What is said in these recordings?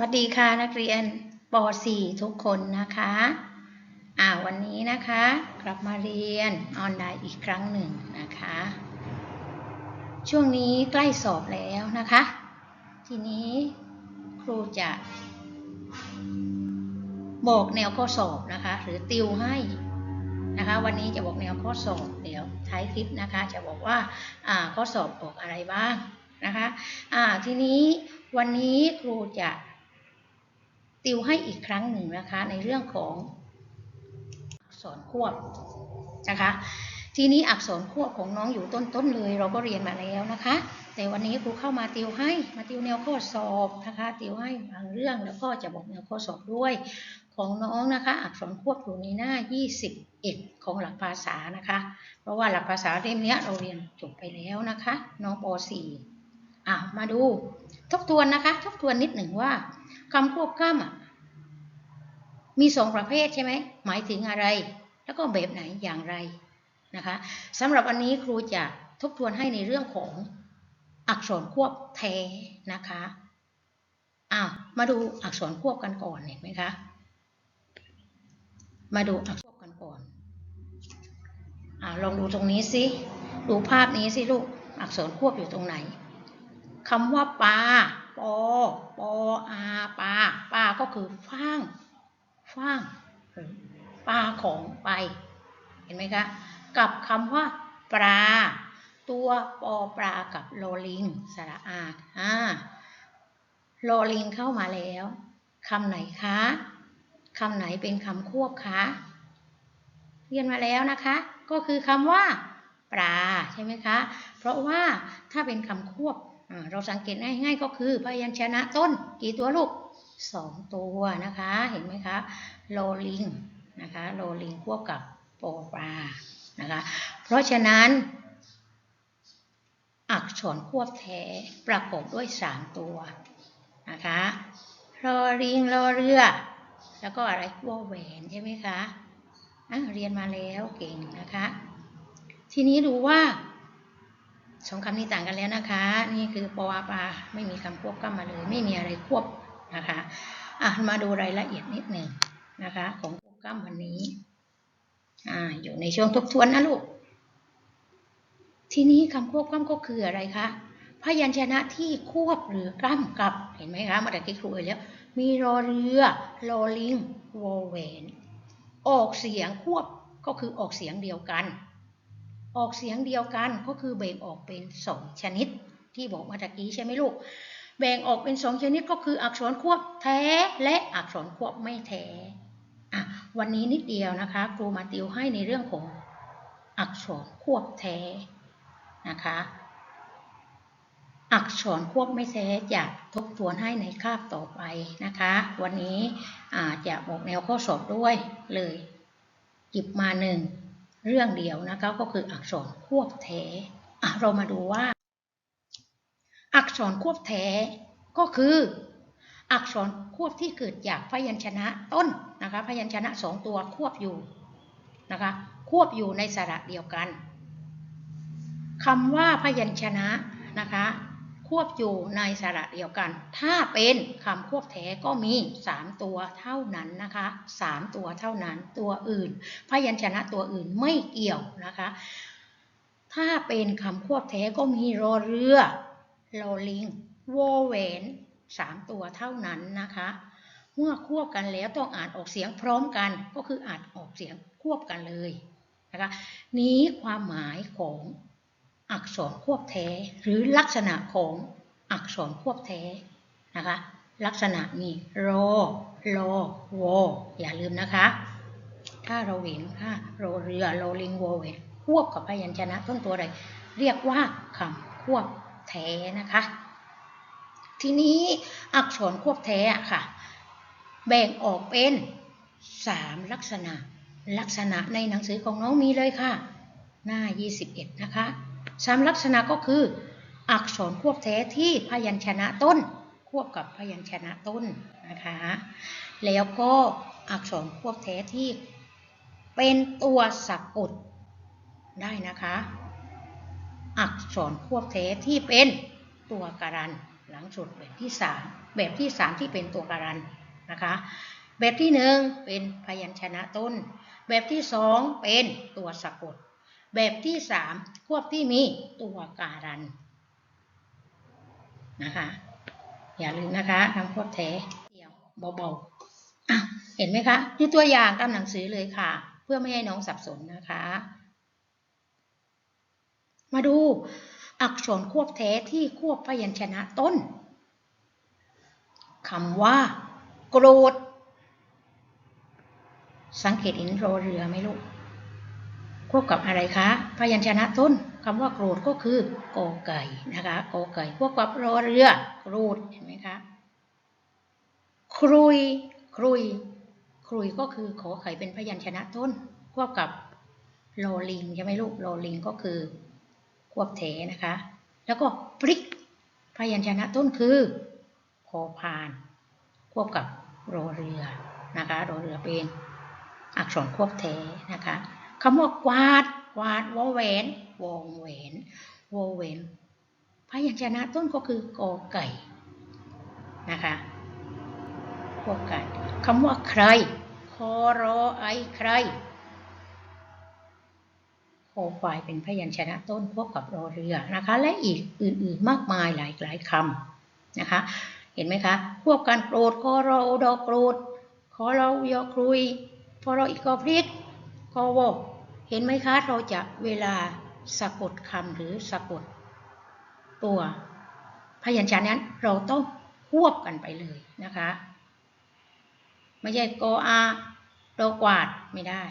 วัสดีค่ะนักเรียนป .4 ทุกคนนะคะอ่าวันนี้นะคะกลับมาเรียนออนไลน์อีกครั้งหนึ่งนะคะ ช่วงนี้ใกล้สอบแล้วนะคะ ทีนี้ครูจะ บอกแนวข้อสอบนะคะ หรือติวให้นะคะ วันนี้จะบอกแนวข้อสอบเดี๋ยวท้ายคลิปนะคะ จะบอกว่าอ่าข้อสอบออกอะไรบ้างนะคะอ่าทีนี้วันนี้ครูจะ ติวให้อีกครั้งหนึ่งนะคะในเรื่องของอักษรควบนะคะทีนี้อักษรควบของน้องอยู่ต้นๆเลย เราก็เรียนมาแล้วนะคะ แต่วันนี้ครูเข้ามาติวให้มาติวแนวข้อสอบนะคะติวให้บางเรื่องแล้วก็จะบอกแนวข้อสอบด้วย ของน้องนะคะ อักษรควบอยู่ในหน้า 21 ของหลักภาษานะคะ เพราะว่าหลักภาษาเล่มนี้เราเรียนจบไปแล้วนะคะ น้องป .4 อะมาดูทบทวนนะคะ ทบทวนนิดหนึ่งว่า คำควบกล้ำมีสองประเภทใช่ไหมหมายถึงอะไร แล้วก็แบบไหนอย่างไรนะคะสำหรับวันนี้ครูจะทบทวนให้ในเรื่องของอักษรควบแท้นะคะอ้าวมาดูอักษรควบกันก่อนเห็นไหมคะมาดูอักษรควบกันก่อนอ่าลองดูตรงนี้สิดูภาพนี้สิลูกอักษรควบอยู่ตรงไหนคำว่าปลา ปอ ปออาปลาปลาก็คือฟางฟางปลาของไป เห็นไหมคะ กับคำว่าปลา ตัวปอปลากับโลลิงสระอาอ่าโลลิงเข้ามาแล้วคำไหนคะคำไหนเป็นคำควบคะเรียนมาแล้วนะคะ ก็คือคำว่าปลาใช่ไหมคะ เพราะว่าถ้าเป็นคำควบ เราสังเกตง่ายๆก็คือพยัญชนะต้นกี่ตัวลูกสองตัวนะคะ เห็นไหมคะโลลิงนะคะโลลิงควบกับปปลานะคะ เพราะฉะนั้น อักษรควบแท้ประกอบด้วย 3 ตัวนะคะรอริงรอเรือ แล้วก็อะไรวอแหวนใช่ไหมคะะเรียนมาแล้วเก่งนะคะ ทีนี้ดูว่า สองคำนี้ต่างกันแล้วนะคะ นี่คือปอปาไม่มีคำควบกล้ำมาเลย ไม่มีอะไรควบนะคะอะมาดูรายละเอียดนิดหนึ่งนะคะ ของควบกล้ำวันนี้อ่าอยู่ในช่วงทบทวนนะลูก ทีนี้คำควบกล้ำก็คืออะไรคะพยัญชนะที่ควบหรือกล้ำกับเห็นไหมคะมื่อกี้ครูเอ่ยแล้ว มีรอเรือรอลิงวอแหวนออกเสียงควบก็คือออกเสียงเดียวกัน ออกเสียงเดียวกันก็คือแบ่งออกเป็นสองชนิด ที่บอกมื่อกี้ใช่ไหมลูก แบ่งออกเป็นสองชนิดก็คืออักษรควบแท้และอักษรควบไม่แท้อวันนี้นิดเดียวนะคะ ครูมาติวให้ในเรื่องของอักษรควบแท้นะคะ อักษรควบไม่แท้จะทบทวนให้ในคาบต่อไปนะคะ วันนี้อาจจะบอกแนวข้อสอบด้วยเลยหยิบมาหนึ่ง เรื่องเดียวนะคะก็คืออักษรควบแท้อะเรามาดูว่า อักษรควบแท้ก็คือ อักษรควบที่เกิดจากพยัญชนะต้นนะคะพยัญชนะสองตัวควบอยู่นะคะควบอยู่ในสระเดียวกันคำว่าพยัญชนะนะคะ ควบอยู่ในสระเดียวกัน ถ้าเป็นคำควบแท้ก็มี 3 ตัวเท่านั้นนะคะ 3 ตัวเท่านั้น ตัวอื่น พยัญชนะตัวอื่นไม่เกี่ยวนะคะ ถ้าเป็นคำควบแท้ก็มีรอเรือลอลิงวอแหวนสามตัวเท่านั้นนะคะ เมื่อควบกันแล้วต้องอ่านออกเสียงพร้อมกัน ก็คืออ่านออกเสียงควบกันเลยนะคะ นี้ความหมายของ อักษรควบแท้ หรือลักษณะของอักษรควบแท้นะคะลักษณะมีรอลอวออย่าลืมนะคะ ถ้าเราเห็นค่ะรเรือรลิงวอแหวนควบกับพยัญชนะต้นตัวใดเรียกว่าคำควบแท้นะคะ ทีนี้อักษรควบแท้อะค่ะ แบ่งออกเป็น3ลักษณะลักษณะในหนังสือของน้องมีเลยค่ะ หน้า 21 นะคะ สามลักษณะก็คือ อักษรควบแท้ที่พยัญชนะต้น ควบกับพยัญชนะต้นนะคะ แล้วก็อักษรควบแท้ที่เป็นตัวสะกดได้นะคะ อักษรควบแท้ที่เป็นตัวการัน หลังสุดแบบที่สามแบบที่สามที่เป็นตัวการันนะคะ แบบที่หนึ่งเป็นพยัญชนะต้น แบบที่สองเป็นตัวสะกด แบบที่สามควบที่มีตัวการันนะคะ อย่าลืมนะคะคำควบแท้เดียวเบาๆอะเห็นไหมคะนี่ตัวอย่างตามหนังสือเลยค่ะ เพื่อไม่ให้น้องสับสนนะคะ มาดูอักษรควบแท้ที่ควบพยัญชนะต้นคำว่า โกรธ สังเกตเห็นรเรือไหมลูก วบกับอะไรคะ พยัญชนะต้นคำว่าโกรธก็คือกอไก่นะคะกอไก่ควบกับรอเรือโกรธเห็นไหมคะครุยครุยครุยก็คือขอไข่เป็นพยัญชนะต้นควบกับโลลิงใช่ไหมลูกโลลิงก็คือควบเถนะคะ แล้วก็ปริกพยัญชนะต้นคือพอพานควบกับรอเรือนะคะรอเรือเป็นอักษรควบเถนะคะ คำว่ากวาดกวาดวอแหวนวงแหวนวอแหวนพยัญชนะต้นก็คือกอไก่นะคะควบกันคำว่าใครคอรอไอใครโคควายเป็นพยัญชนะต้นพวกกับรอเรือนะคะ และอีกอื่นๆมากมายหลายหลายคำนะคะ เห็นไหมคะควบกันโกรธคอเราดอกโกรธคอรายอครุยพอราอีกกอพริกกอวก เห็นไหมคะเราจะเวลาสะกดคำหรือสะกด ตัวพยัญชนะนั้นเราต้องควบกันไปเลยนะคะไม่ใช่กออาดอกวาดไม่ได้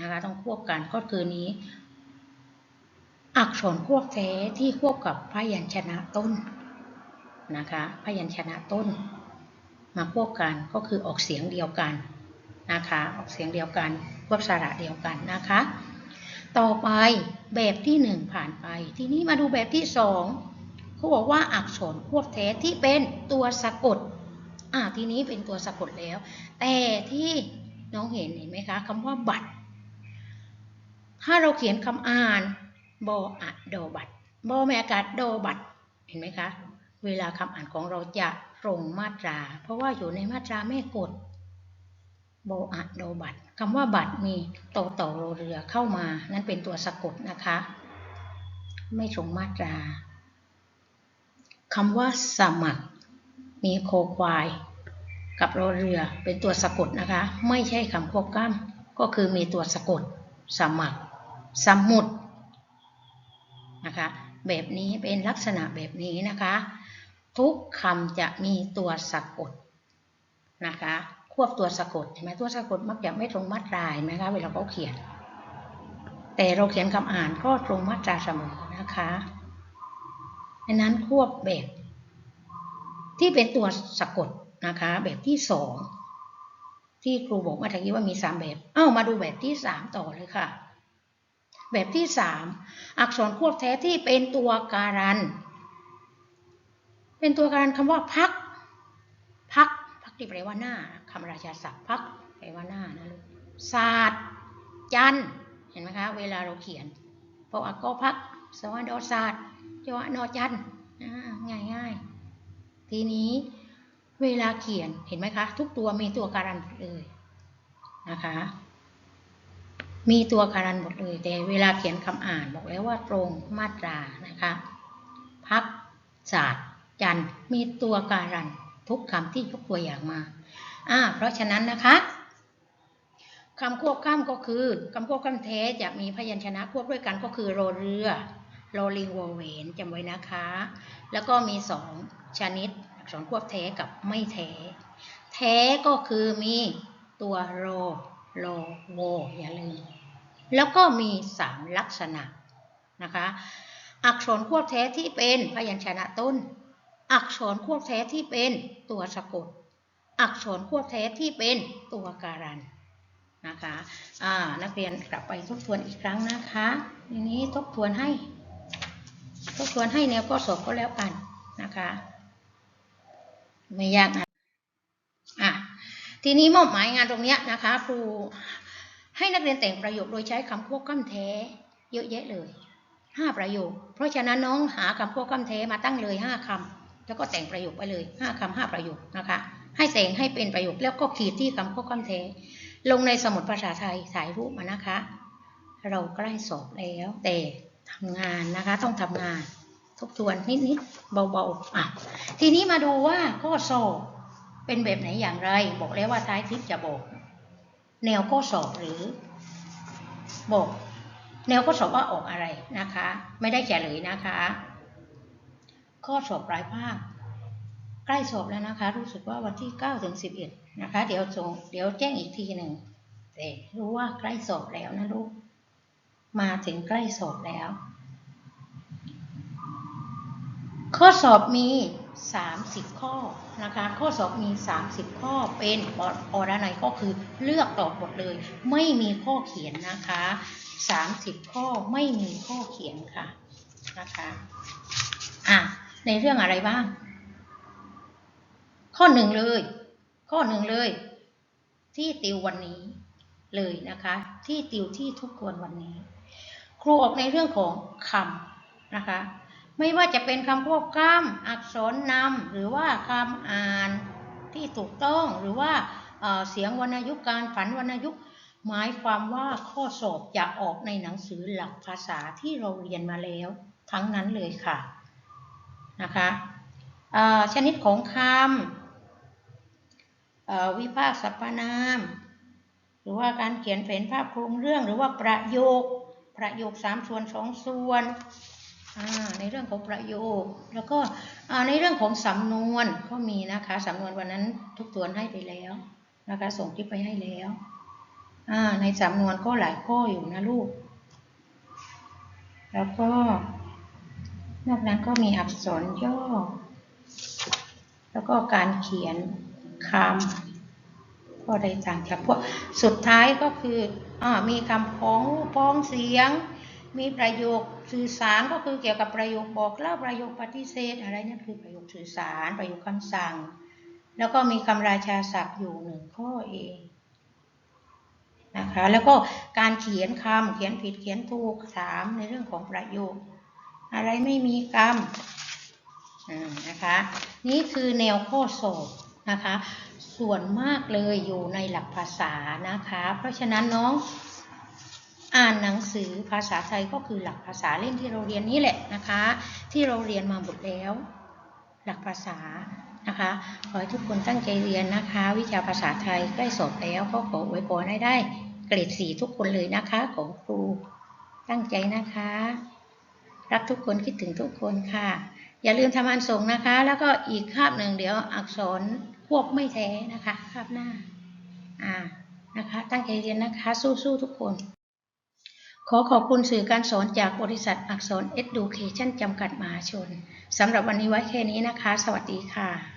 นะคะต้องควบกันก็คือนี้ อักษรควบแท้ที่ควบกับพยัญชนะต้นนะคะพยัญชนะต้น มาควบกันก็คือออกเสียงเดียวกัน นะคะออกเสียงเดียวกันควบสระเดียวกันนะคะ ต่อไปแบบที่หนึ่งผ่านไป ทีนี้มาดูแบบที่สองเขาบอกว่าอักษรควบแท้ที่เป็นตัวสะกดอ่าทีนี้เป็นตัวสะกดแล้ว แต่ที่น้องเห็นเห็นไหมคะคำว่าบัตร ถ้าเราเขียนคำอ่านบออัดโดบัตบอแมอากาศโดบัตเห็นไหมคะ เวลาคำอ่านของเราจะตรงมาตรา เพราะว่าอยู่ในมาตราแม่กฎ โบอะโดบัตคำว่าบัตมีโตโตโรเรือเข้ามา นั่นเป็นตัวสะกดนะคะ ไม่ตรงมาตราคำว่าสมัคร มีโคควาย กับโรเรือเป็นตัวสะกดนะคะ ไม่ใช่คำควบกล้ำก็คือมีตัวสะกด สมัคร สมุดนะคะแบบนี้เป็นลักษณะแบบนี้นะคะ ทุกคำจะมีตัวสะกดนะคะ ควบตัวสะกดเห็นไหมตัวสะกดมักจะไม่ตรงมาตราเห็นไหมคะเวลาเขาเขียน แต่เราเขียนคำอ่านก็ตรงมาตราเสมอนะคะดังนั้นควบแบบ ที่เป็นตัวสะกดนะคะ แบบที่สองที่ครูบอกมื่อกี้ว่ามีสามแบบ เอ้ามาดูแบบที่สามต่อเลยค่ะ แบบที่สามอักษรควบแท้ที่เป็นตัวการัน เป็นตัวการันคำว่าพัก พัก ที่แปลว่าหน้าคำราชาศัพท์พักแปลว่าหน้านะลูกศาสตร์จันเห็นไหมคะ เวลาเราเขียนพออักก็พักสวัสดศาสตร์จวนอจันง่ายง่ายทีนี้เวลาเขียนเห็นไหมคะ ทุกตัวมีตัวการันหมดเลยนะคะ มีตัวการันหมดเลย แต่เวลาเขียนคำอ่านบอกแล้วว่าตรงมาตรานะคะ พักศาสตร์จันมีตัวการัน ทุกคำที่ยกตัวอย่างมาอ่าเพราะฉะนั้นนะคะคำควบข้ามก็คือคำควบข้ามแท้จะมีพยัญชนะควบด้วยกันก็คือโรเรือโรลิงวอเวนจำไว้นะคะ แล้วก็มีสองชนิดอักษรควบแท้กับไม่แท้แท้ก็คือมีตัวโรโลโวอย่าลืม แล้วก็มีสามลักษณะนะคะ อักษรควบแท้ที่เป็นพยัญชนะต้น อักษรควบแท้ที่เป็นตัวสะกด อักษรควบแท้ที่เป็นตัวการันนะคะนักเรียนกลับไปทบทวนอีกครั้งนะคะทีนี้ทบทวนให้ ทบทวนให้แนวข้อสอบก็แล้วกันนะคะ ไม่ยากนะอะทีนี้มอบหมายงานตรงนี้นะคะครูให้นักเรียนแต่งประโยคโดยใช้คำควบกล้ำแท้เยอะแยะเลยห้าประโยค เพราะฉะนั้นน้องหาคำควบกล้ำแท้มาตั้งเลยห้าค แล้วก็แต่งประโยคไปเลยห้าคำห้าประโยคนะคะ ให้แต่งให้เป็นประโยคแล้วก็ขีดที่คำควบคำแท้ลงในสมุดภาษาไทยถ่ายรูปมานะคะ เราใกล้สอบแล้วแต่ทำงานนะคะ ต้องทำงานทบทวนนิดๆเบาๆอะทีนี้มาดูว่าข้อสอบเป็นแบบไหนอย่างไร บอกแล้วว่าท้ายคลิปจะบอก แนวข้อสอบหรือ บอก แนวข้อสอบว่าออกอะไรนะคะ ไม่ได้เฉลยนะคะ ข้อสอบปลายภาค ใกล้สอบแล้วนะคะ รู้สึกว่าวันที่9ถึง11 นะคะ เดี๋ยวส่งเดี๋ยวแจ้งอีกทีหนึ่งแต่รู้ว่าใกล้สอบแล้วนะลูก มาถึงใกล้สอบแล้ว ข้อสอบมี 30 ข้อนะคะ ข้อสอบมี 30 ข้อเป็นออร์ไหนก็คือเลือกตอบหมดเลย ไม่มีข้อเขียนนะคะ 30 ข้อไม่มีข้อเขียนค่ะนะคะ อะ ในเรื่องอะไรบ้าง ข้อหนึ่งเลย ข้อหนึ่งเลย ที่ติววันนี้เลยนะคะ ที่ติวที่ทุกคนวันนี้ ครูออกในเรื่องของคำนะคะ ไม่ว่าจะเป็นคำควบกล้ำอักษรนำหรือว่าคำอ่านที่ถูกต้องหรือว่าเสียงวรรณยุกต์การผันวรรณยุกต์หมายความว่าข้อสอบจะออกในหนังสือหลักภาษาที่เราเรียนมาแล้ว ทั้งนั้นเลยค่ะ นะคะชนิดของคำวิพากษ์สรรพนาม หรือว่าการเขียนแผนภาพโครงเรื่องหรือว่าประโยคประโยคสามส่วนสองส่วนในเรื่องของประโยค แล้วก็ในเรื่องของสำนวนก็มีนะคะสำนวนวันนั้นทุกตัวนให้ไปแล้วนะคะส่งคลิปไปให้แล้วในสำนวนก็หลายข้ออยู่นะลูก แล้วก็ นอกนั้นก็มีอักษรย่อ แล้วก็การเขียนคำก็ได้ต่างจากพวกสุดท้ายก็คืออมีคำพ้องพ้องเสียง มีประโยคสื่อสารก็คือเกี่ยวกับประโยคบอกเล่าประโยคปฏิเสธอะไรนั่นคือประโยคสื่อสาร ประโยคคำสั่ง แล้วก็มีคำราชาศัพท์อยู่หนึ่งข้อเองนะคะแล้วก็การเขียนคำเขียนผิดเขียนถูกถามในเรื่องของประโยค อะไรไม่มีกรรมอ่านะคะนี่คือแนวข้อสอบนะคะ ส่วนมากเลยอยู่ในหลักภาษานะคะ เพราะฉะนั้นน้องอ่านหนังสือภาษาไทยก็คือหลักภาษาเล่มที่เราเรียนนี่แหละนะคะ ที่เราเรียนมาหมดแล้ว หลักภาษานะคะขอให้ทุกคนตั้งใจเรียนนะคะ วิชาภาษาไทยใกล้สอบแล้วก็ขออวยพรให้ได้เกรดสี่ทุกคนเลยนะคะของครูตั้งใจนะคะ รักทุกคนคิดถึงทุกคนค่ะ อย่าลืมทำอันส่งนะคะ แล้วก็อีกคาบหนึ่งเดี๋ยวอักษรควบไม่แท้นะคะคาบหน้าอ่านะคะ ตั้งใจเรียนนะคะ สู้ๆทุกคน ขอขอบคุณสื่อการสอนจากบริษัทอักษร Education จำกัดมหาชนสำหรับวันนี้ไว้แค่นี้นะคะ สวัสดีค่ะ